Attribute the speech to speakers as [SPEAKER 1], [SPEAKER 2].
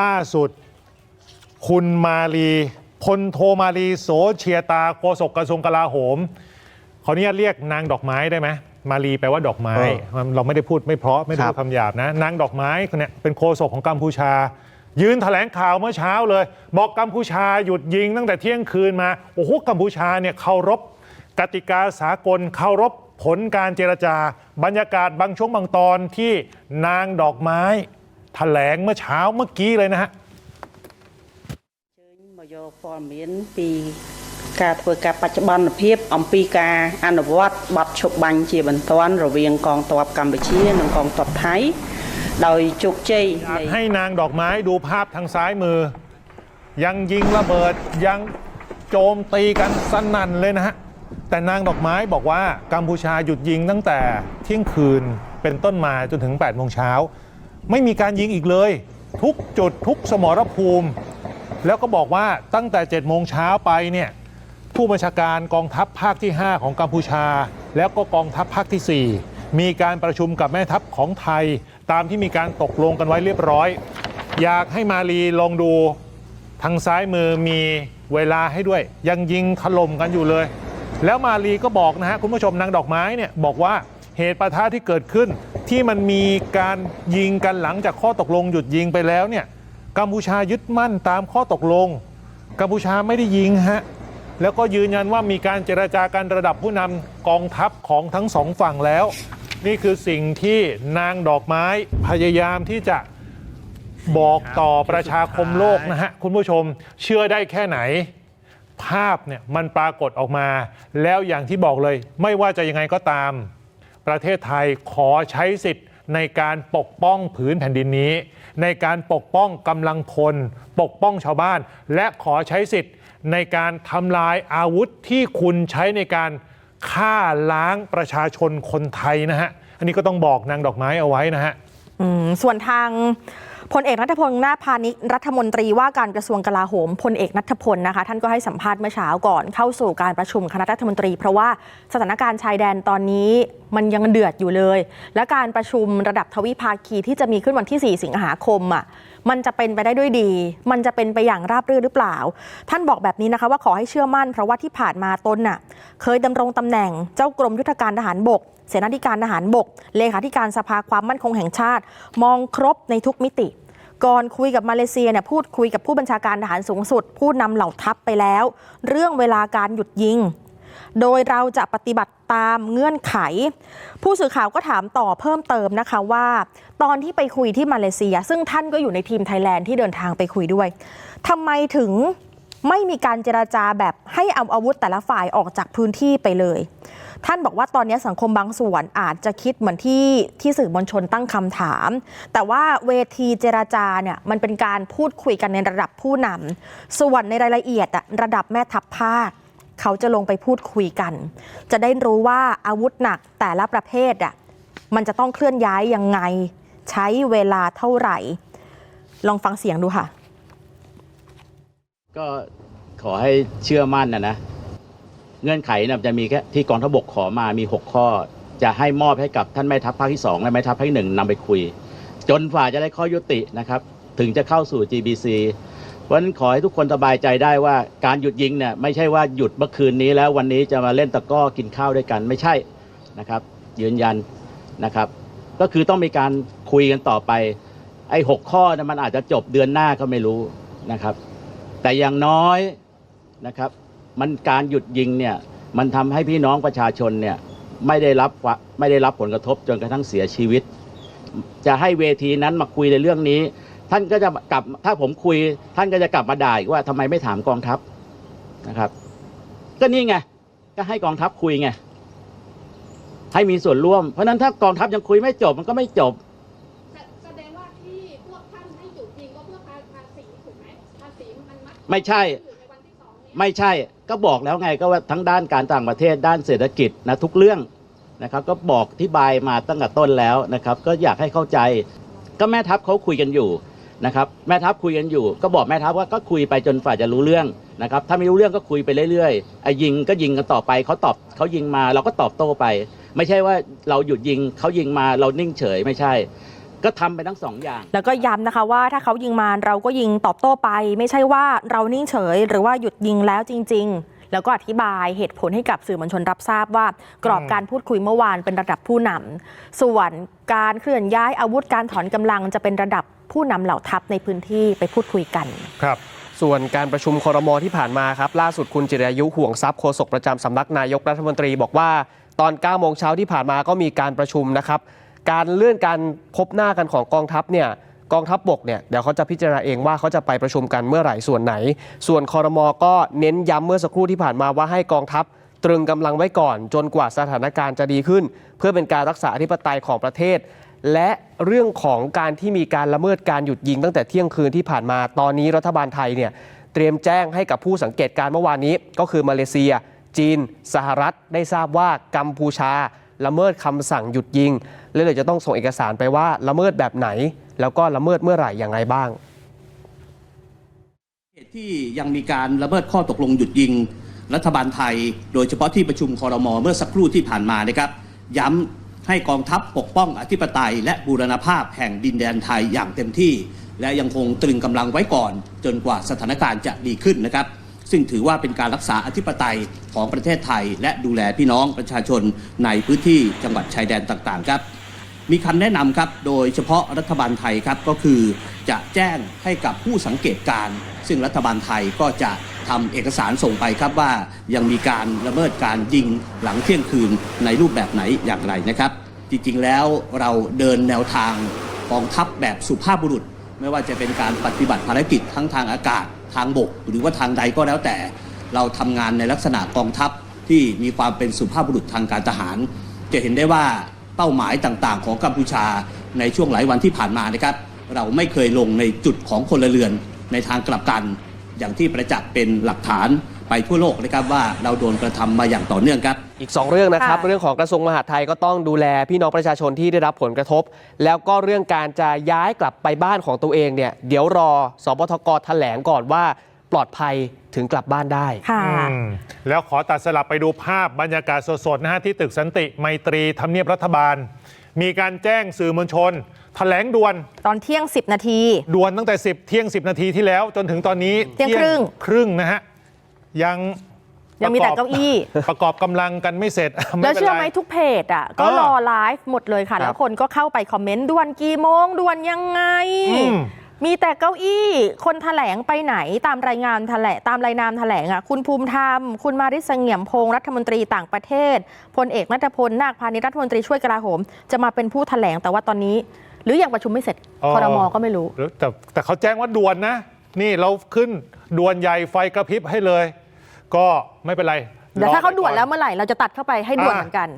[SPEAKER 1] ล่าสุด คุณมาลีพลโทมาลีโสเชียตาโฆษกกระทรวงกลาโหมขออนุญาตเรียกนางดอกไม้ได้ไหมมาลีแปลว่าดอกไม้
[SPEAKER 2] เออ
[SPEAKER 1] เราไม่ได้พูดไม่เพราะไม่ได้
[SPEAKER 2] ครั
[SPEAKER 1] พู
[SPEAKER 2] บ
[SPEAKER 1] ดคำหยาบนะ นางดอกไม้คนเนี้ยเป็นโฆษกของกัมพูชา ยืนแถลงข่าวเมื่อเช้าเลย บอกกัมพูชาหยุดยิงตั้งแต่เที่ยงคืนมาโอ้โหกัมพูชาเนี่ยเคารพกติกาสากลเคารพผลการเจรจา บรรยากาศบางช่วงบางตอนที่นางดอกไม้ แถลงเมื่อเช้าเมื่อกี้เลยนะฮะ
[SPEAKER 3] មកយកព័ត៌មានពីការធ្វើការបច្ចុប្បន្នភាពអំពីការអនុវត្តបទឈប់បាញ់ជាបន្ទាន់រវាងកងទ័ពកម្ពុជានិងកងទ័ពថៃដោយជោគជ័យ
[SPEAKER 1] อยาก
[SPEAKER 3] នៃ
[SPEAKER 1] ให้นางดอกไม้ดูภาพทางซ้ายมือ ยังยิงระเบิดยังโจมตีกันสนั่นเลยนะฮะ แต่นางดอกไม้บอกว่ากัมพูชาหยุดยิงตั้งแต่เที่ยงคืนเป็นต้นมาจนถึง8โมงเช้า ไม่มีการยิงอีกเลย ทุกจุดทุกสมรภูมิ แล้วก็บอกว่าตั้งแต่7โมงเช้าไปเนี่ยผู้บัญชาการกองทัพภาคที่ 5 ของกัมพูชา แล้วก็กองทัพภาคที่ 4 มีการประชุมกับแม่ทัพของไทย ตามที่มีการตกลงกันไว้เรียบร้อย อยากให้มาลีลองดูทางซ้ายมือมีเวลาให้ด้วย ยังยิงถล่มกันอยู่เลย แล้วมาลีก็บอกนะฮะคุณผู้ชมนางดอกไม้เนี่ยบอกว่า เหตุประทะที่เกิดขึ้น ที่มันมีการยิงกันหลังจากข้อตกลงหยุดยิงไปแล้วเนี่ยกัมพูชายึดมั่นตามข้อตกลงกัมพูชาไม่ได้ยิงฮะแล้วก็ยืนยันว่ามีการเจราจากันระดับผู้นำกองทัพของทั้งสองฝั่งแล้ว นี่คือสิ่งที่นางดอกไม้พยายามที่จะบอกต่อประชาคมโลกนะฮะ คุณผู้ชมเชื่อได้แค่ไหน ภาพเนี่ยมันปรากฏออกมา แล้วอย่างที่บอกเลย ไม่ว่าจะยังไงก็ตาม ประเทศไทยขอใช้สิทธิ์ในการปกป้องผืนแผ่นดินนี้ ในการปกป้องกำลังพล ปกป้องชาวบ้าน และขอใช้สิทธิ์ในการทำลายอาวุธที่คุณใช้ในการฆ่าล้างประชาชนคนไทยนะฮะ อันนี้ก็ต้องบอกนางดอกไม้เอาไว้นะฮะ
[SPEAKER 4] อืมส่วนทาง พลเอกนัทพลนาพาณิรัฐมนตรีว่าการกระทรวงกลาโหมพลเอกนัทพลนะคะท่านก็ให้สัมภาษณ์เมื่อเช้าก่อนเข้าสู่การประชุมคณะรัฐมนตรี เพราะว่าสถานการณ์ชายแดนตอนนี้มันยังเดือดอยู่เลย และการประชุมระดับทวิภาคีที่จะมีขึ้นวันที่ 4 สิงหาคมอะ มันจะเป็นไปได้ด้วยดี มันจะเป็นไปอย่างราบรื่นหรือเปล่า ท่านบอกแบบนี้นะคะว่าขอให้เชื่อมั่นเพราะว่าที่ผ่านมาตนน่ะเคยดำรงตำแหน่งเจ้ากรมยุทธการทหารบก เสนาธิการทหารบก เลขาธิการสภาความมั่นคงแห่งชาติ มองครบในทุกมิติก่อนคุยกับมาเลเซียเนี่ยพูดคุยกับผู้บัญชาการทหารสูงสุด ผู้นำเหล่าทัพไปแล้ว เรื่องเวลาการหยุดยิง โดยเราจะปฏิบัติ ตามเงื่อนไข ผู้สื่อข่าวก็ถามต่อเพิ่มเติมนะคะว่า ตอนที่ไปคุยที่มาเลเซีย ซึ่งท่านก็อยู่ในทีมไทยแลนด์ที่เดินทางไปคุยด้วยทำไมถึงไม่มีการเจราจาแบบให้เอาอาวุธแต่ละฝ่ายออกจากพื้นที่ไปเลย ท่านบอกว่าตอนนี้สังคมบางส่วนอาจจะคิดเหมือนที่ที่สื่อมวลชนตั้งคำถาม แต่ว่าเวทีเจราจาเนี่ยมันเป็นการพูดคุยกันในระดับผู้นำส่วนในรายละเอียดอะระดับแม่ทัพภาค เขาจะลงไปพูดคุยกัน จะได้รู้ว่าอาวุธหนักแต่ละประเภทอะมันจะต้องเคลื่อนย้ายยังไง ใช้เวลาเท่าไหร่ ลองฟังเสียงดูค่ะ
[SPEAKER 5] ก็ขอให้เชื่อมั่นนะนะเงื่อนไขนะจะมีแค่ที่กองทพบกขอมามี 6 ข้อ จะให้มอบให้กับท่านแม่ทัพภาคที่ 2 และแม่ทัพภาคที่หนึ่งนำไปคุย จนฝ่าจะได้ข้อยุตินะครับ ถึงจะเข้าสู่ GBC ราะฉะนั้นขอให้ทุกคนสบายใจได้ว่าการหยุดยิงเนี่ยไม่ใช่ว่าหยุดเมื่อคืนนี้แล้ววันนี้จะมาเล่นตะก้อกินข้าวด้วยกันไม่ใช่นะครับ ยืนยันนะครับ ก็คือต้องมีการคุยกันต่อไป ไอ้หกข้อนะมันอาจจะจบเดือนหน้าก็ไม่รู้นะครับ แต่อย่างน้อยนะครับ มันการหยุดยิงเนี่ยมันทำให้พี่น้องประชาชนเนี่ยไม่ได้รับวะไม่ได้รับผลกระทบจนกระทั่งเสียชีวิต จะให้เวทีนั้นมาคุยในเรื่องนี้ ท่านก็จะกลับถ้าผมคุย ท่านก็จะกลับมาด่าอีกว่าทำไมไม่ถามกองทัพนะครับ ก็นี่ไงก็ให้กองทัพคุยไงให้มีส่วนร่วม เพราะฉะนั้นถ้ากองทัพยังคุยไม่จบมันก็ไม่จบ
[SPEAKER 6] แสแสดงว่าที่พวกท่านให้หยุดยิงก็เพื่อภาภาษีถูกไหมภาษีมันมัด
[SPEAKER 5] ไม่ใช่
[SPEAKER 6] อยู่ในวันที่สองเนี่ย
[SPEAKER 5] ไม่ใช่ก็บอกแล้วไงก็ว่าทั้งด้านการต่างประเทศด้านเศรษฐกิจนะทุกเรื่องนะครับ ก็บอกที่บายมาตั้งแต่ต้นแล้วนะครับ ก็อยากให้เข้าใจ ก็แม่ทัพเขาคุยกันอยู่ นะครับแม่ทัพคุยกันอยู่ ก็บอกแม่ทัพว่าก็คุยไปจนฝ่ายจะรู้เรื่องนะครับถ้าไม่รู้เรื่องก็คุยไปเรื่อยๆไอ้ยิงก็ยิงกันต่อไปเขาตอบเขายิงมาเราก็ตอบโต้ไป ไม่ใช่ว่าเราหยุดยิงเขายิงมาเรานิ่งเฉยไม่ใช่ ก็ทำไปทั้งสองอย่าง
[SPEAKER 4] แล้วก็ย้ำนะคะว่าถ้าเขายิงมาเราก็ยิงตอบโต้ไป ไม่ใช่ว่าเรานิ่งเฉย หรือว่าหยุดยิงแล้วจริง ๆแล้วก็อธิบายเหตุผลให้กับสื่อมวลชนรับทราบว่ากรอบการพูดคุยเมื่อวานเป็นระดับผู้นำส่วนการเคลื่อนย้ายอาวุธการถอนกำลังจะเป็นระดับ ผู้นำเหล่าทัพในพื้นที่ไปพูดคุยกัน
[SPEAKER 1] ครับ
[SPEAKER 2] ส่วนการประชุมคอรมอที่ผ่านมาครับ ล่าสุดคุณจิรายุห่วงทรัพย์โฆษกประจำสำนักนายกรัฐมนตรีบอกว่า ตอน9โมงเช้าที่ผ่านมาก็มีการประชุมนะครับ การเลื่อนการพบหน้ากันของกองทัพเนี่ยกองทัพบกเนี่ยเดี๋ยวเขาจะพิจารณาเองว่าเขาจะไปประชุมกันเมื่อไหร่ส่วนไหน ส่วนคอรมอก็เน้นย้ำเมื่อสักครู่ที่ผ่านมาว่าให้กองทัพตรึงกำลังไว้ก่อน จนกว่าสถานการณ์จะดีขึ้น เพื่อเป็นการรักษาอธิปไตยของประเทศ และเรื่องของการที่มีการละเมิดการหยุดยิงตั้งแต่เที่ยงคืนที่ผ่านมาตอนนี้รัฐบาลไทยเนี่ยเตรียมแจ้งให้กับผู้สังเกตการเมื่อวานนี้ ก็คือมาเลเซีย จีน สหรัฐได้ทราบว่ากัมพูชา ละเมิดคำสั่งหยุดยิง และเลยจะต้องส่งเอกสารไปว่าละเมิดแบบไหน แล้วก็ละเมิดเมื่อไหร่อย่างไรบ้าง
[SPEAKER 7] เหตุที่ยังมีการละเมิดข้อตกลงหยุดยิง รัฐบาลไทย โดยเฉพาะที่ประชุมคอรมอเมื่อสักครู่ที่ผ่านมานะครับย้ำ ให้กองทัพปกป้องอธิปไตย และบูรณภาพแห่งดินแดนไทยอย่างเต็มที่ และยังคงตรึงกำลังไว้ก่อน จนกว่าสถานการณ์จะดีขึ้นนะครับ ซึ่งถือว่าเป็นการรักษาอธิปไตยของประเทศไทย และดูแลพี่น้องประชาชนในพื้นที่จังหวัดชายแดนต่างๆ ครับ มีคำแนะนำครับ โดยเฉพาะรัฐบาลไทยครับก็คือจะแจ้งให้กับผู้สังเกตการ ซึ่งรัฐบาลไทยก็จะทำเอกสารส่งไปครับว่ายังมีการละเมิดการยิงหลังเที่ยงคืนในรูปแบบไหนอย่างไรนะครับ จริงๆแล้วเราเดินแนวทางกองทัพแบบสุภาพบุรุษ ไม่ว่าจะเป็นการปฏิบัติภารกิจทั้งทางอากาศทางบก หรือว่าทางใดก็แล้วแต่ เราทำงานในลักษณะกองทัพที่มีความเป็นสุภาพบุรุษทางการทหาร จะเห็นได้ว่า เป้าหมายต่างๆ ของกัมพูชาในช่วงหลายวันที่ผ่านมานะครับ เราไม่เคยลงในจุดของพลเรือนในทางกลับกัน อย่างที่ประจักษ์เป็นหลักฐานไปทั่วโลกนะครับว่าเราโดนกระทำมาอย่างต่อเนื่องครับ
[SPEAKER 2] อีก 2 เรื่องนะครับ
[SPEAKER 4] ค่ะ
[SPEAKER 2] เรื่องของกระทรวงมหาดไทยก็ต้องดูแลพี่น้องประชาชนที่ได้รับผลกระทบ แล้วก็เรื่องการจะย้ายกลับไปบ้านของตัวเองเนี่ยเดี๋ยวรอสบทกแถลงก่อนว่า ปลอดภัยถึงกลับบ้านได้
[SPEAKER 4] ค่ะ
[SPEAKER 1] อืมแล้วขอตัดสลับไปดูภาพบรรยากาศสดๆนะฮะที่ตึกสันติไมตรีทำเนียบรัฐบาล มีการแจ้งสื่อมวลชน แถลงด่วน
[SPEAKER 4] ตอนเที่ยง 10 นาที
[SPEAKER 1] ด่วนตั้งแต่ 10 เที่ยง 10 นาทีที่แล้ว จนถึงตอนนี้
[SPEAKER 4] เที่ยงครึ่ง
[SPEAKER 1] ครึ่งนะฮะยัง
[SPEAKER 4] ยังมีแต่เก้าอี้
[SPEAKER 1] ประกอบกำลังกันไม่เสร็จ
[SPEAKER 4] แล้ว
[SPEAKER 1] ป็น
[SPEAKER 4] เชื่อ
[SPEAKER 1] ร
[SPEAKER 4] ไหมทุกเพจอะก็
[SPEAKER 1] เออ
[SPEAKER 4] รอไลฟ์หมดเลยค่ะ
[SPEAKER 2] ครับ
[SPEAKER 4] แล้วคนก็เข้าไปคอมเมนต์ด่วนกี่โมงด่วนยังไง
[SPEAKER 1] อืม
[SPEAKER 4] มีแต่เก้าอี้คนแถลงไปไหนตามรายงานแถลงตามรายนามแถลงอะคุณภูมิธรรม คุณมาริสเสงี่ยมพงษ์รัฐมนตรีต่างประเทศพลเอกนัทพลนาคพาณิชย์รัฐมนตรีช่วยกลาโหม จะมาเป็นผู้แถลงแต่ว่าตอนนี้ หรือยังประชุมไม่เสร็จคอรมอก็ไม่รู้
[SPEAKER 1] แต่แต่เขาแจ้งว่าด่วนนะ นี่เราขึ้นด่วนใหญ่ไฟกระพริบให้เลย ก็ไม่เป็นไร
[SPEAKER 4] เดี๋ยวถ้าเขา
[SPEAKER 1] รอไป
[SPEAKER 4] ด่วน
[SPEAKER 1] ก่อ
[SPEAKER 4] แล้วเมื่อไหร่เราจะตัดเข้าไปให้ด่วน
[SPEAKER 1] อ่า
[SPEAKER 4] เหมือนกัน